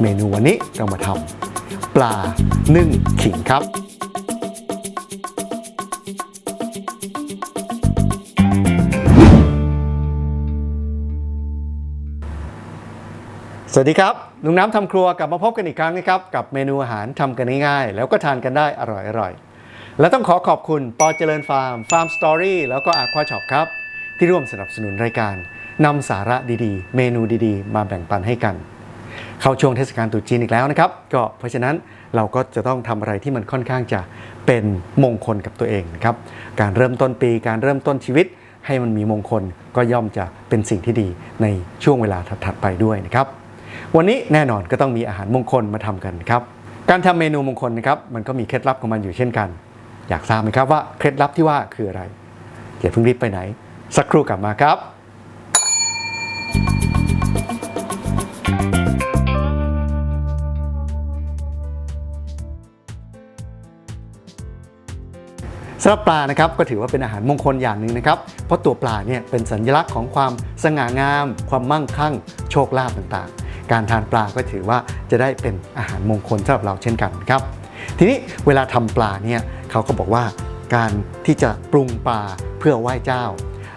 เมนูวันนี้เรามาทำปลานึ่งขิงครับสวัสดีครับลุงน้ำทำครัวกลับมาพบกันอีกครั้งนะครับกับเมนูอาหารทำกันง่ายๆ แล้วก็ทานกันได้อร่อยๆ และต้องขอขอบคุณปอเจริญฟาร์มฟาร์มสตอรี่แล้วก็อาควาช็อปครับ ที่ร่วมสนับสนุนรายการ นำสาระดีๆ เมนูดีๆ มาแบ่งปันให้กัน เข้าช่วงเทศกาลตรุษจีนอีกแล้วนะครับ ก็เพราะฉะนั้นเราก็จะต้องทำอะไรที่มันค่อนข้างจะเป็นมงคลกับตัวเองนะครับ การเริ่มต้นปีการเริ่มต้นชีวิต ให้มันมีมงคลก็ย่อมจะเป็นสิ่งที่ดีในช่วงเวลาถัดๆไปด้วยนะครับ วันนี้แน่นอนก็ต้องมีอาหารมงคลมาทำกันครับ การทำเมนูมงคลนะครับมันก็มีเคล็ดลับของมันอยู่เช่นกัน อยากทราบไหมครับว่าเคล็ดลับที่ว่าคืออะไรอย่าเพิ่งรีบไปไหน สักครู่กลับมาครับ สำหรับปลานะครับก็ถือว่าเป็นอาหารมงคลอย่างหนึ่งนะครับ เพราะตัวปลาเนี่ยเป็นสัญลักษณ์ของความสง่างาม ความมั่งคั่ง โชคลาภต่างๆ การทานปลาก็ถือว่าจะได้เป็นอาหารมงคลสำหรับเราเช่นกันครับ ทีนี้เวลาทำปลาเนี่ยเขาก็บอกว่าการที่จะปรุงปลาเพื่อไหว้เจ้า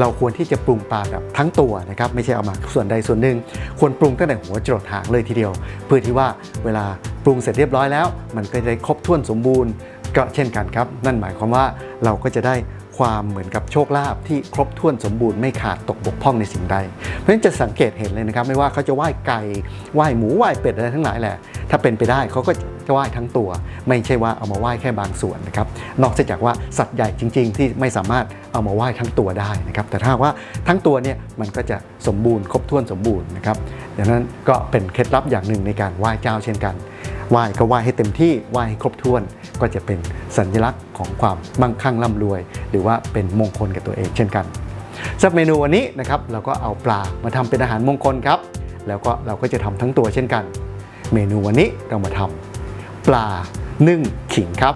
เราควรที่จะปรุงปลาแบบทั้งตัวนะครับไม่ใช่เอามาส่วนใดส่วนหนึ่งควรปรุงตั้งแต่หัวจรดหางเลยทีเดียว เพื่อที่ว่าเวลาปรุงเสร็จเรียบร้อยแล้ว มันก็จะได้ครบถ้วนสมบูรณ์ก็เช่นกันครับ นั่นหมายความว่าเราก็จะได้ ความเหมือนกับโชคลาภที่ครบถ้วนสมบูรณ์ไม่ขาดตกบกพร่องในสิ่งใด เพราะฉะนั้นจะสังเกตเห็นเลยนะครับ ไม่ว่าเขาจะไหว้ไก่ไหว้หมูไหว้เป็ดอะไรทั้งหลายแหละ ถ้าเป็นไปได้เขาก็จะไหว้ทั้งตัว ไม่ใช่ว่าเอามาไหว้แค่บางส่วนนะครับนอกจากว่าสัตว์ใหญ่จริง ๆ ที่ไม่สามารถเอามาไหว้ทั้งตัวได้นะครับแต่ถ้าว่าทั้งตัวเนี่ยมันก็จะสมบูรณ์ครบถ้วนสมบูรณ์นะครับดังนั้นก็เป็นเคล็ดลับอย่างหนึ่งในการไหว้เจ้าเช่นกัน ไหว้ก็ไหว้ให้เต็มที่ไหว้ให้ครบถ้วน ก็จะเป็นสัญลักษณ์ของความมั่งคั่งร่ำรวย หรือว่าเป็นมงคลกับตัวเองเช่นกันสำหรับเมนูวันนี้นะครับเราก็เอาปลามาทำเป็นอาหารมงคลครับ แล้วก็เราก็จะทำทั้งตัวเช่นกัน เมนูวันนี้เรามาทำปลานึ่งขิงครับ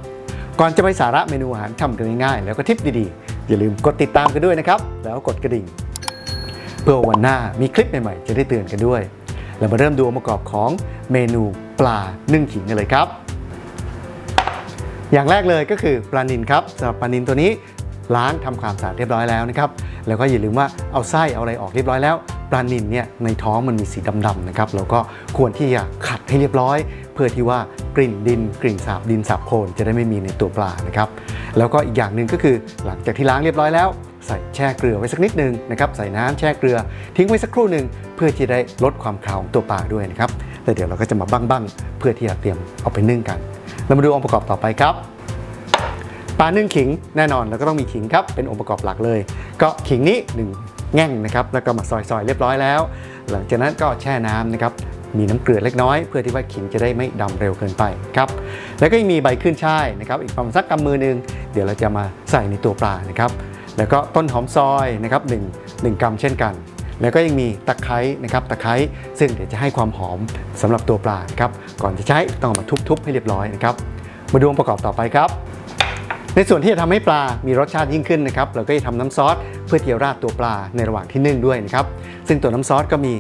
ก่อนจะไปสาระเมนูอาหารทำกันง่ายๆแล้วก็ทิปดีๆ อย่าลืมกดติดตามกันด้วยนะครับ แล้วกดกระดิ่ง เพื่อวันหน้ามีคลิปใหม่ๆ จะได้เตือนกันด้วย เรามาเริ่มดูองค์ประกอบของเมนูปลานึ่งขิงกันเลยครับ อย่างแรกเลยก็คือปลานินครับสำหรับปลานินตัวนี้ล้างทำความสะอาดเรียบร้อยแล้วนะครับ แล้วก็อย่าลืมว่าเอาไส้เอาอะไรออกเรียบร้อยแล้วปลานินเนี่ยในท้องมันมีสีดำๆนะครับเราก็ควรที่จะขัดให้เรียบร้อย เพื่อที่ว่ากลิ่นดิน กลิ่นสาบดินสาบโคลนจะได้ไม่มีในตัวปลานะครับ แล้วก็อีกอย่างหนึ่งก็คือหลังจากที่ล้างเรียบร้อยแล้ว ใส่แช่เกลือไว้สักนิดนึงนะครับใส่น้ำแช่เกลือทิ้งไว้สักครู่หนึ่งเพื่อที่จะได้ลดความคาวของตัวปลาด้วยนะครับแต่เดี๋ยวเราก็จะมาบ้างๆเพื่อที่จะเตรียมเอาไปนึ่งกัน เรามาดูองค์ประกอบต่อไปครับปลานึ่งขิงแน่นอนแล้วก็ต้องมีขิงครับเป็นองค์ประกอบหลักเลย ก็ขิงนี้หนึ่งแง่งนะครับแล้วก็มาซอยๆเรียบร้อยแล้ว หลังจากนั้นก็แช่น้ำนะครับมีน้ำเกลือเล็กน้อยเพื่อที่ว่าขิงจะได้ไม่ดำเร็วเกินไปครับแล้วก็ยังมีใบขึ้นช่ายนะครับอีกประมาณสักกำมือหนึง เดี๋ยวเราจะมาใส่ในตัวปลานะครับ แล้วก็ต้นหอมซอยนะครับหนึ่งหนึ่งกำเช่นกัน แล้วก็ยังมีตะไคร้นะครับตะไคร้ซึ่งเดี๋ยวจะให้ความหอมสำหรับตัวปลาครับก่อนจะใช้ต้องเอามาทุบๆให้เรียบร้อยนะครับมาดูองค์ประกอบต่อไปครับ ในส่วนที่จะทำให้ปลามีรสชาติยิ่งขึ้นนะครับเราก็จะทำน้ำซอสเพื่อที่จะราดตัวปลาในระหว่างที่นึ่งด้วยนะครับซึ่งตัวน้ำซอสก็มี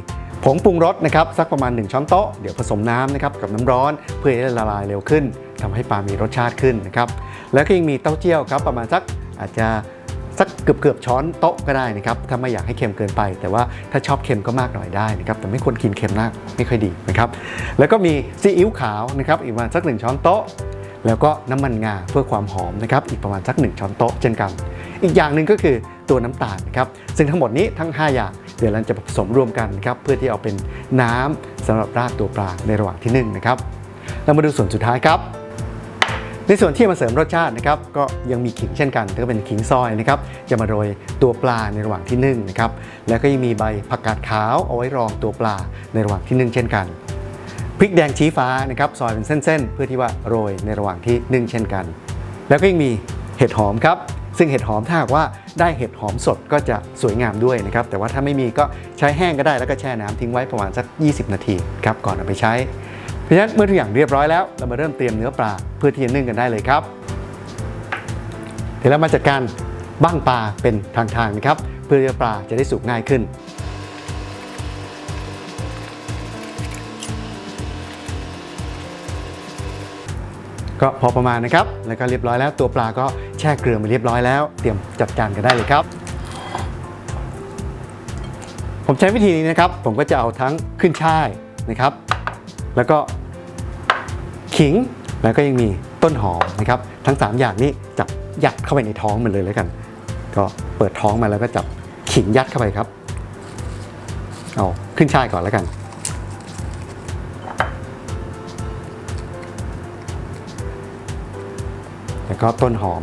ผงปรุงรสนะครับสักประมาณ 1 ช้อนโต๊ะเดี๋ยวผสมน้ำนะครับกับน้ำร้อนเพื่อให้ละลายเร็วขึ้นทำให้ปลามีรสชาติขึ้นนะครับแล้วก็ยังมีเต้าเจี้ยวครับประมาณสักอาจจะ สักเกือบเกือบช้อนโต๊ะก็ได้นะครับถ้าไม่อยากให้เค็มเกินไป แต่ว่าถ้าชอบเค็มก็มากหน่อยได้นะครับแต่ไม่ควรกินเค็มมากไม่ค่อยดีนะครับแล้วก็มีซีอิ๊วขาวนะครับอีกประมาณสักหนึ่งช้อนโต๊ะ แล้วก็น้ำมันงาเพื่อความหอมนะครับอีกประมาณสัก 1 ช้อนโต๊ะเช่นกัน อีกอย่างหนึ่งก็คือตัวน้ำตาลนะครับซึ่งทั้งหมดนี้ทั้ง 5 อย่างเดี๋ยวเราจะผสมรวมกันครับเพื่อที่เอาเป็นน้ำสำหรับราดตัวปลาในระหว่างที่นึ่งนะครับเรามาดูส่วนสุดท้ายครับ ในส่วนที่มาเสริมรสชาตินะครับก็ยังมีขิงเช่นกันก็เป็นขิงซอยนะครับจะมาโรยตัวปลาในระหว่างที่นึ่งนะครับแล้วก็ยังมีใบผักกาดขาวเอาไว้รองตัวปลาในระหว่างที่นึ่งเช่นกันพริกแดงชี้ฟ้านะครับซอยเป็นเส้นๆ เพื่อที่ว่าโรยในระหว่างที่นึ่งเช่นกัน แล้วก็ยังมีเห็ดหอมครับซึ่งเห็ดหอมถ้าหากว่าได้เห็ดหอมสดก็จะสวยงามด้วยนะครับแต่ว่าถ้าไม่มีก็ใช้แห้งก็ได้แล้วก็แช่น้ำทิ้งไว้ประมาณสัก 20 นาทีครับก่อนเอาไปใช้ ราะฉะนั้นเมื่อทุกอย่างเรียบร้อยแล้วเรามาเริ่มเตรียมเนื้อปลาเพื่อที่จะนึ่งกันได้เลยครับ เดี๋ยวเรามาจัดการบ้างปลาเป็นทางๆนะครับ เพื่อเนื้อปลาจะได้สุกง่ายขึ้นก็พอประมาณนะครับ แล้วก็เรียบร้อยแล้ว ตัวปลาก็แช่เกลือมาเรียบร้อยแล้ว เตรียมจัดการกันได้เลยครับ ผมใช้วิธีนี้นะครับ ผมก็จะเอาทั้งขึ้นช่ายนะครับ แล้วก็ ขิงแล้วก็ยังมีต้นหอมนะครับ ทั้ง 3 อย่างนี้จับยัดเข้าไปในท้องมันเลยแล้วกัน ก็เปิดท้องมาแล้วก็จับขิงยัดเข้าไปครับเอาขึ้นช่ายก่อนแล้วกัน แล้วก็ต้นหอม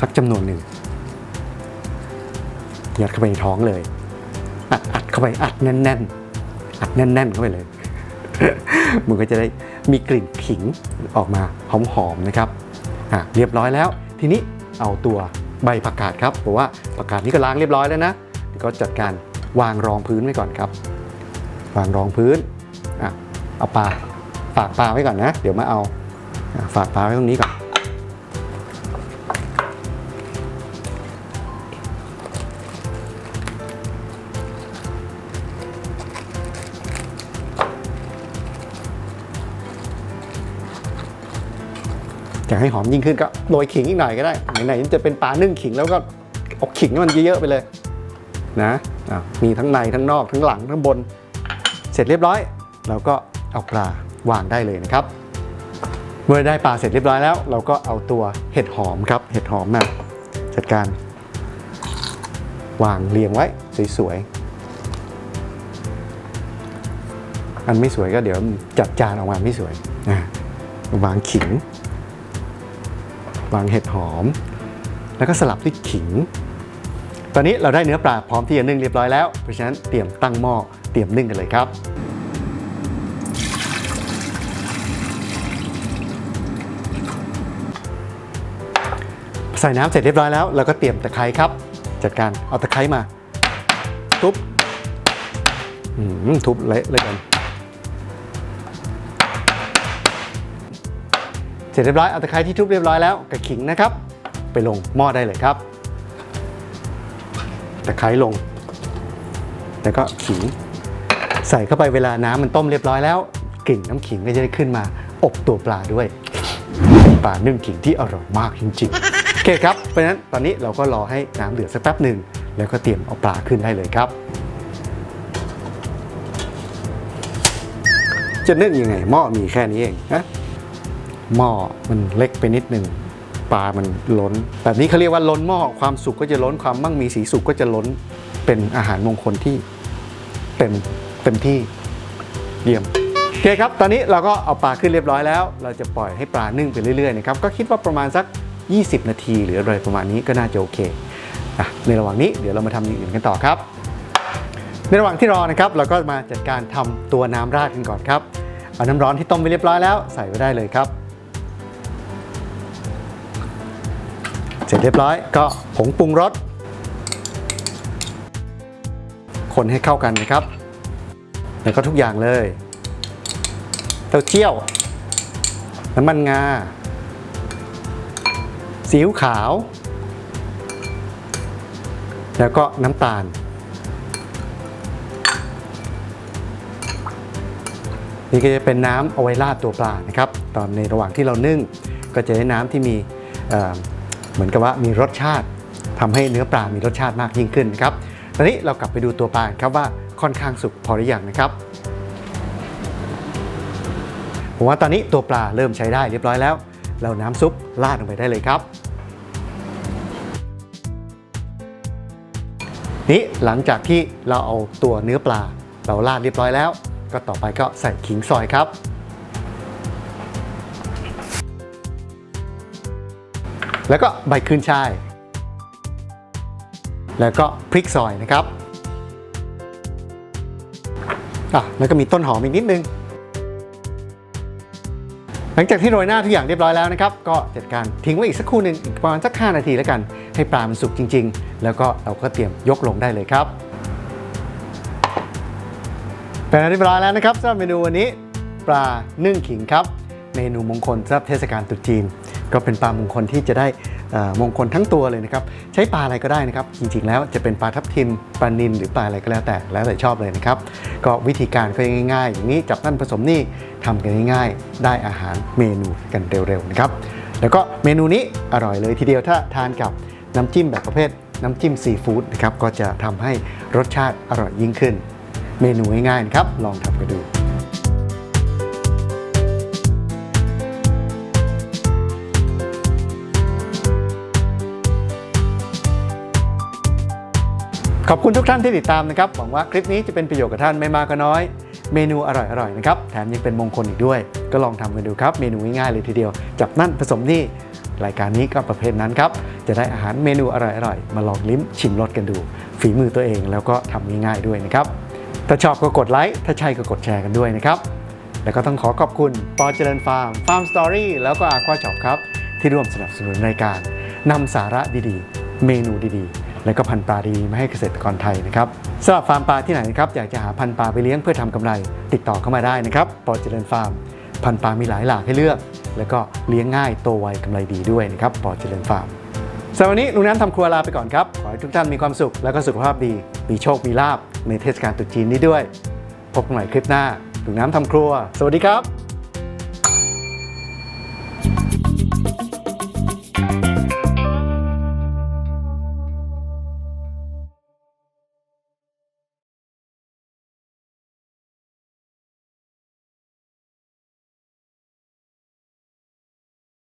สักจำนวนหนึ่งยัดเข้าไปในท้องเลย อัดอัดเข้าไปอัดแน่นๆอัดแน่นๆเข้าไปเลยมันก็จะได้มีกลิ่นขิงออกมาหอมๆนะครับอะเรียบร้อยแล้ว ทีนี้เอาตัวใบผักกาดครับเพราะว่าผักกาดนี่ก็ล้างเรียบร้อยแล้วนะก็จัดการวางรองพื้นไว้ก่อนครับ วางรองพื้นอะเอาปลาฝากปลาไว้ก่อนนะ เดี๋ยวมาเอาฝากปลาไว้ตรงนี้ก่อน อยากให้หอมยิ่งขึ้นก็โรยขิงอีกหน่อยก็ได้ไหนๆจะเป็นปลานึ่งขิงแล้วก็เอาขิงให้มันเยอะๆไปเลยนะอะมีทั้งในทั้งนอกทั้งหลังทั้งบน เสร็จเรียบร้อยเราก็เอาปลาวางได้เลยนะครับ เมื่อได้ปลาเสร็จเรียบร้อยแล้ว เราก็เอาตัวเห็ดหอมครับ เห็ดหอมมาจัดการ วางเรียงไว้สวยๆอันไม่สวยก็เดี๋ยวจัดจานออกมาไม่สวยนะวางขิง วางเห็ดหอม แล้วก็สลับด้วยขิง ตอนนี้เราได้เนื้อปลาพร้อมที่จะนึ่งเรียบร้อยแล้ว เพราะฉะนั้นเตรียมตั้งหม้อเตรียมนึ่งกันเลยครับใส่น้ำเสร็จเรียบร้อยแล้วเราก็เตรียมตะไคร้ครับ จัดการเอาตะไคร้มา ทุบอืมทุบเละเลยกัน สร็จเรียบร้อยเอาตะไคร้ที่ทุบเรียบร้อยแล้วกับขิงนะครับ ไปลงหม้อได้เลยครับ ตะไคร้ลง แล้วก็ขิง ใส่เข้าไปเวลาน้ำมันต้มเรียบร้อยแล้วกลิ่นน้ำขิงก็จะได้ขึ้นมา อบตัวปลาด้วยปลานึ่งขิงที่อร่อยมากจริงๆโอเคครับเพราะฉะนั้นตอนนี้เราก็รอให้น้ำเดือดสักแป๊บหนึ่งแล้วก็เตรียมเอาปลาขึ้นได้เลยครับจะนึ่งยังไงหม้อมีแค่นี้เองนะ หม้อมันเล็กไปนิดหนึ่งปลามันล้น แบบนี้เขาเรียกว่าล้นหม้อความสุขก็จะล้นความมั่งมีสีสุขก็จะล้นเป็นอาหารมงคลที่เต็มเต็มที่เยี่ยมโอเคครับ ตอนนี้เราก็เอาปลาขึ้นเรียบร้อยแล้ว เราจะปล่อยให้ปลานึ่งไปเรื่อยๆนะครับก็คิดว่าประมาณสัก 20 นาที หรืออะไรประมาณนี้ก็น่าจะโอเคอะในระหว่างนี้เดี๋ยวเรามาทำอย่างอื่นกันต่อครับ ในระหว่างที่รอนะครับ เราก็มาจัดการทำตัวน้ำราดกันก่อนครับเอาน้ำร้อนที่ต้มไปเรียบร้อยแล้วใส่ไว้ได้เลยครับ เสร็จเรียบร้อยก็ผงปรุงรสคนให้เข้ากันนะครับ แล้วก็ทุกอย่างเลย เต้าเจี้ยว น้ำมันงาซีอิ๊วขาว แล้วก็น้ำตาล นี่ก็จะเป็นน้ำเอาไว้ราดตัวปลานะครับ ตอนในระหว่างที่เรานึ่ง ก็จะได้น้ำที่มี เหมือนกับว่ามีรสชาติทำให้เนื้อปลามีรสชาติมากยิ่งขึ้นนะครับตอนนี้เรากลับไปดูตัวปลาครับว่าค่อนข้างสุกพอหรือยังนะครับผมว่าตอนนี้ตัวปลาเริ่มใช้ได้เรียบร้อยแล้ว เราน้ำซุปราดลงไปได้เลยครับ นี้หลังจากที่เราเอาตัวเนื้อปลา เราราดเรียบร้อยแล้ว ก็ต่อไปก็ใส่ขิงซอยครับ แล้วก็ใบขึ้นช่าย แล้วก็พริกซอยนะครับอะแล้วก็มีต้นหอมอีกนิดนึง หลังจากที่โรยหน้าทุกอย่างเรียบร้อยแล้วนะครับ ก็จัดการทิ้งไว้อีกสักครู่หนึ่งอีกประมาณสัก 5 นาทีแล้วกัน ให้ปลามันสุกจริง ๆ แล้วก็เราก็เตรียมยกลงได้เลยครับเป็นอันเรียบร้อยแล้วนะครับสำหรับเมนูวันนี้ปลานึ่งขิงครับ เมนูมงคลสำหรับเทศกาลตรุษจีน ก็เป็นปลามงคลที่จะได้มงคลทั้งตัวเลยนะครับ ใช้ปลาอะไรก็ได้นะครับ จริงๆแล้วจะเป็นปลาทับทิมปลานิลหรือปลาอะไรก็แล้วแต่แล้วแต่ชอบเลยนะครับ ก็วิธีการก็ง่ายๆ อย่างนี้จับนั่นผสมนี่ทำกันง่ายๆ ได้อาหารเมนูกันเร็วๆนะครับแล้วก็เมนูนี้อร่อยเลยทีเดียวถ้าทานกับน้ำจิ้มแบบประเภทน้ำจิ้มซีฟู้ดนะครับก็จะทำให้รสชาติอร่อยยิ่งขึ้น เมนูง่ายๆนะครับลองทำกันดู ขอบคุณทุกท่านที่ติดตามนะครับ หวังว่าคลิปนี้จะเป็นประโยชน์กับท่านไม่มากก็น้อย เมนูอร่อยๆนะครับ แถมยังเป็นมงคลอีกด้วย ก็ลองทำกันดูครับ เมนูง่ายๆเลยทีเดียว จับนั่นผสมนี่ รายการนี้ก็ประเภทนั้นครับ จะได้อาหารเมนูอร่อยๆ มาลองลิ้มชิมรสกันดู ฝีมือตัวเองแล้วก็ทำง่ายๆด้วยนะครับ ถ้าชอบก็กดไลค์ ถ้าใช่ก็กดแชร์กันด้วยนะครับ แล้วก็ต้องขอขอบคุณปอเจริญฟาร์ม ฟาร์มสตอรี่แล้วก็อาควาช็อปครับ ที่ร่วมสนับสนุนรายการนำสาระดีๆ เมนูดีๆ และก็พันธุ์ปลาดีมาให้เกษตรกรไทยนะครับสำหรับฟาร์มปลาที่ไหนนะครับอยากจะหาพันธุ์ปลาไปเลี้ยงเพื่อทำกำไร ติดต่อเข้ามาได้นะครับปอเจริญฟาร์ม พันธุ์ปลามีหลายหลากให้เลือก แล้วก็เลี้ยงง่ายโตไวกำไรดีด้วยนะครับปอเจริญฟาร์มสำหรับวันนี้ลุงน้ำทำครัวลาไปก่อนครับขอให้ทุกท่านมีความสุขและก็สุขภาพดี มีโชคมีลาบในเทศกาลตรุษจีนนี้ด้วย พบกันใหม่คลิปหน้าลุงน้ำทำครัว สวัสดีครับ